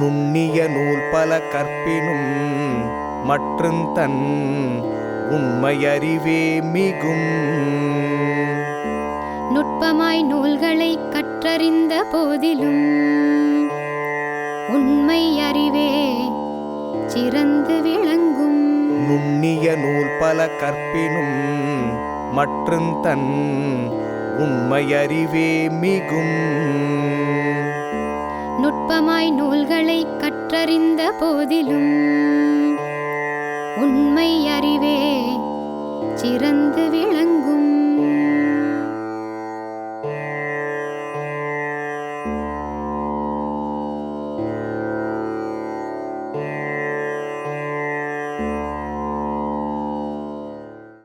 நுண்ணிய நூல் பல கற்பினும் மற்றுந் தன் உண்மையறிவே மிகும். நுட்பமாய் நூல்களை கற்றறிந்த போதிலும் உண்மை அறிவே சிறந்து விளங்கும். நுண்ணிய நூல் பல கற்பினும் மற்றுந் தன் உண்மையறிவே மிகும். நுட்பமாய் நூல்களை கற்றறிந்த போதிலும் உண்மை அறிவே சிறந்து விளங்கும்.